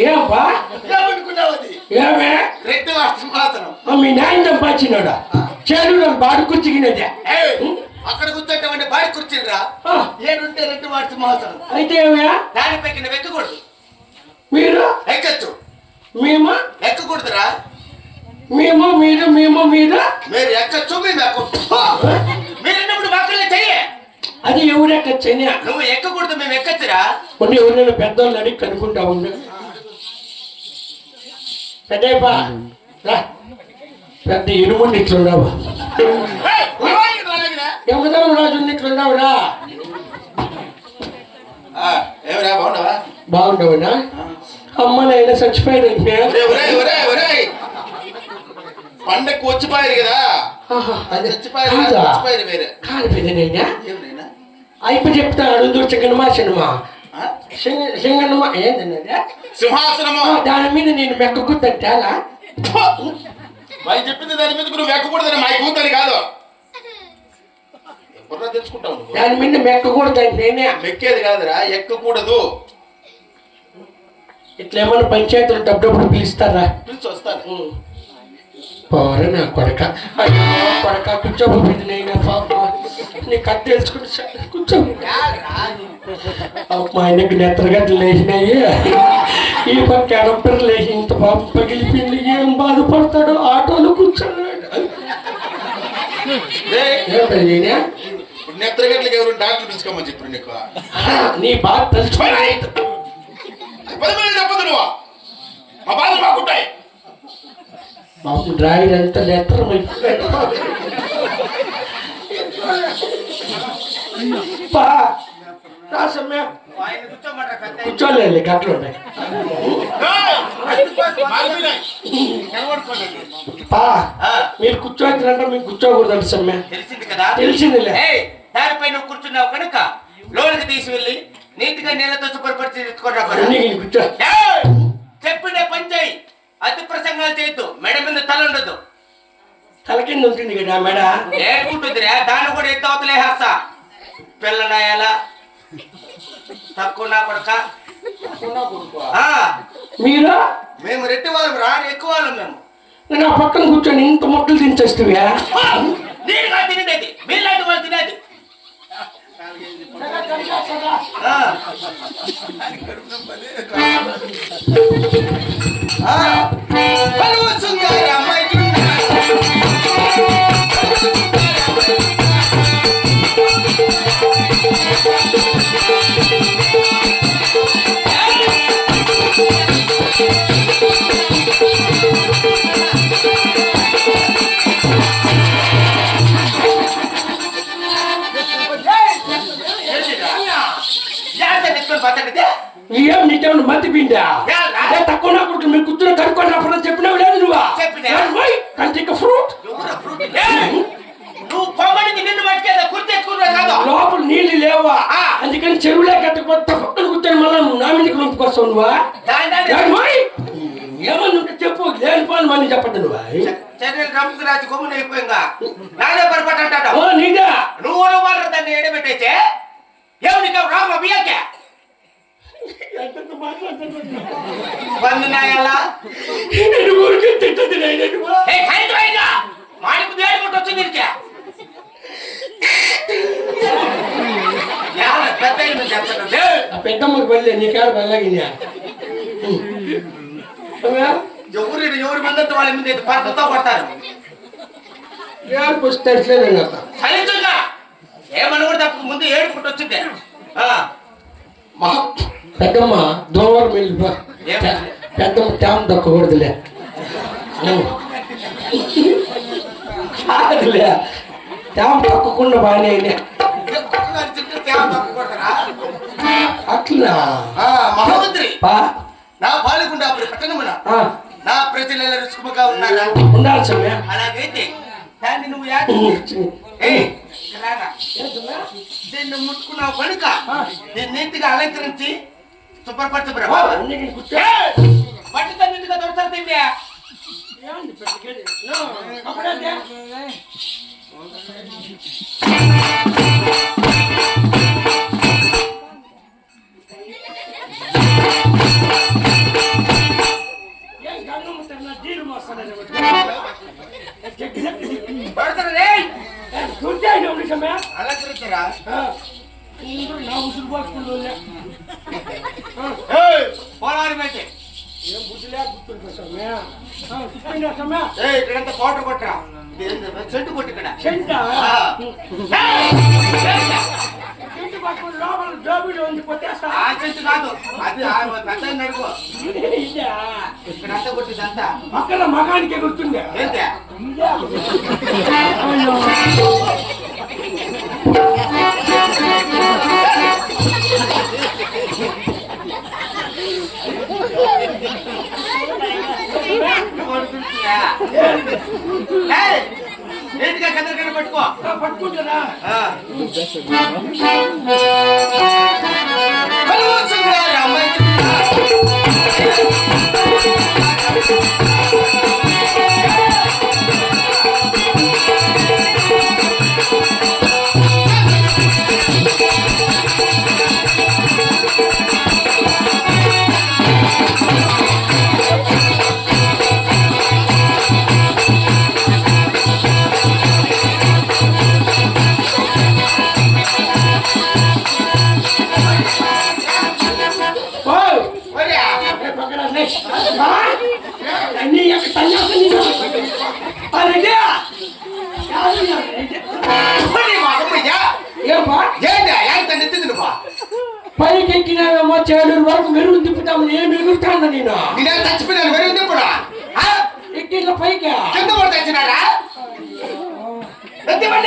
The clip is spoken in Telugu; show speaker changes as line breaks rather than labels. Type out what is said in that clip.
ఏమప్పా? ఏమే? మీ నాయన సంపాదించినాడా చెరువులో బాడు కూర్చుకునేదే
అక్కడ కూర్చోటం బాడీ కూర్చుండ్రా
ఆ,
ఏడుంటే రెడ్డి వాస్తు మాత్రం.
అయితే ఏమే?
దానిపై కింద వెక్కకూడదు
మీరు?
ఎక్కచ్చు.
మేము?
ఎక్కకూడదురా.
మేము మీరు మేము మీరు?
మీరు ఎక్కచ్చు మేము ఎక్కచ్చు
అది ఎవరెక్కచ్చని
నువ్వు ఎక్కకూడదు మేము ఎక్కచ్చురా
కొన్ని ఎవరైనా పెద్దోళ్ళు అడిగి కనుక్కుంటా ఉండు పెద్దయ్యప్పా రా పెద్ద ఇనుముండి ఇట్లున్నావు
ఏయ్, ఓయ్, ఇట్లా అలాగేనా?
యమధర్మ రాజు ఇట్లున్నావు రా
ఆ, ఏమిరా బాగున్నావా
బాగుండవునా అమ్మ నాయన చచ్చిపోయాడు
ఒరే ఒరే ఒరే ఒరే పండక్కి వచ్చిపోయారు కదా అది చచ్చిపోయారు కాదు, చచ్చిపోయారు వేరే
కాదు పెద్దనైనా
ఏమినైనా
అయిపో చెప్తా అడుగుదూ చికెన్మా సినిమా? సింగనమా ఏంటన్నది
సింహాసనము.
దాని మీద నేను మెక్కకు తట్టాలా
వాళ్ళు చెప్పింది దాని మీద నువ్వు ఎక్కకూడదని మా కూతురు కాదు. ఎప్పుడన్నా తెలుసుకుంటావు
దాని మీద మెక్కకూడదు నేనే.
మెక్కేది కాదురా ఎక్కకూడదు.
ఇట్లా ఏమన్నా పంచాయతీలు డబ్బుడప్పుడు పిలుస్తారా?
పిలిచి వస్తాను.
పోరే నా కొడక. అయ్యో కొడక నైనా పాప. నీ కథ తెలుసుకుని కూర్చో. మా ఆయనకి నెత్తరగడ్డలు లేచినాయి. ఈ పక్క ఎడంపర లేచి ఇంత పాప పగిలిపోయింది. ఏం బాధపడతాడో ఆటోలో
ఎవరు డాక్టర్ పిలుచుకోమని చెప్పారు నీకు.
నీ బాధ
మంది చెప్పదు నువ్వు. మా మాకుంటాయి.
డ్రాయిర్ అంతా నెత్తరం పా కూర్చోలేదు గట్లు ఉన్నాయి పా మీరు కూర్చోవచ్చునంటే మీకు కూర్చోకూడదు సమ్మె
తెలిసింది కదా
తెలిసిందిలే
ఏయ్, దానిపై నువ్వు కూర్చున్నావు కనుక లోనికి తీసి వెళ్ళి నీతిగా నీళ్ళతో శుభ్రపరిచి
కూర్చో.
చెప్పిన పని చేయి. అతి ప్రసంగాలు చేయొద్దు. మెడ మీద తల ఉండదు
తల కింద ఉంటుంది కదా మేడ.
ఏడుకుంటుందిరా దాన్ని కూడా ఎత్త అవతలే హాస్తా పిల్లనాయాల తక్కువ నా కొడక? ఆ,
మీరు?
మేము రెట్టి వాళ్ళం రా ఎక్కువ వాళ్ళం మేము.
నేను ఆ పక్కన కూర్చొని ఇంత మొక్కలు దించేస్తువా
నీరుగా తినేది. మీలాంటి వాళ్ళు తినేది. హలో సుందర బతకదే
ఏం నీకేమన్నా మతి పిండా? ఏ తక్కువ నా కొడుకు మీరు కూర్చొని కనుక్కొని అప్పుడు చెప్పినావు లేదు నువ్వు
చెప్పినా?
కంటికి ఫ్రూట్!
నువ్వు పొమ్మడికి నిన్ను పట్టుకేదా కుర్తి తెచ్చుకున్నా కాదు
లోపల నీళ్ళు లేవా. అందుకని చెరువులే కట్టకపోతే పక్కన కూర్చొని మళ్ళీ నా మీదకి నొప్పుకొస్తావు నువ్వా
దాని దాని
ఏమోయ్? ఏమని ఉంటే చెప్పు లేని పని మళ్ళీ చెప్పండి నువ్వు
చర్యలు రంపుకు రాసి కొమ్మున అయిపోయిందా నాదే పొరపాటు అంటాడు
ఓ నీదా
నువ్వు వాళ్ళు దాన్ని ఎడబెట్టేస్తే ఎవరికి రామ బియ్యకే వంద నాయాలా
నేను ఊరికే తిట్టదు నాయనా నువ్వు.
ఏ ఖైదు అయినా మాడికి దేడి కొట్టు వచ్చింది ఇరికే యాల పెద్ద ఇల్లు చెప్తాడు ఏయ్!
ఆ పెద్దమ్మకి వెళ్ళే నీకాడ వెళ్ళగినా
ఎవరు ఎవరి ముందంతా వాళ్ళ మీద పరకతో కొడతారు
ఏడుపు నాకు
సరిచుగా ఏమన్నా కూడా తప్ప ముందు ఏడుకుంటూ వచ్చిందే. ఆ,
మా పెద్దమ్మ దోవరం వెళ్ళిపో? పెద్దమ్మ ట్యామ్ దొక్కకూడదులే. కాదులే. ట్యామ్ దొక్కకుండా బాగానే అయినా అట్లా.
ఆ, మహామంత్రి. నా పాలకుండా అప్పుడు పట్టణమున
ఆ,
నా ప్రజల రుసుకుమగా ఉన్నారా
ఉండాలి సమయ
అలాగైతే దాన్ని నువ్వు. దీన్ని ముట్టుకున్నావు కనుక దీన్ని నీతిగా అలంకరించి శుభ్రపరచు బ్రహ్మ పట్టుతో నీటిగా దొరుకుతుంది
ఉసురు పోసుకుంటూ
ఏయ్, పోలారం అయితే
ఏం బుద్ధి లేక గుర్తుంటా స్వామి
ఏ ఇక్కడంతా పౌడర్ కొట్టరా. చెట్టు కొట్టు ఇక్కడ.
చెంట?
చెట్టు.
చెంట? పట్టుకుని లోపల జోబులో ఉంది కొట్టేస్తా.
ఆ చెట్టు కాదు అది ఆ పెద్ద నడుపు
ఇదే.
ఇక్కడంతా కొట్టిందంతా
పక్కన మగానికి గుర్తుండే.
ఏంటి కదర్ కన్నా పట్టుకో
పట్టుకుంటారా చేడూరు వరకు మెరుగు తిప్పుతాము నేను ఎగురుతాను నేను?
నేనే చచ్చిపోయినాను మరి ఉంది ఇప్పుడు ఆ?
ఎక్కిన పైకి?
కింద పడి ఎత్తివ్వండి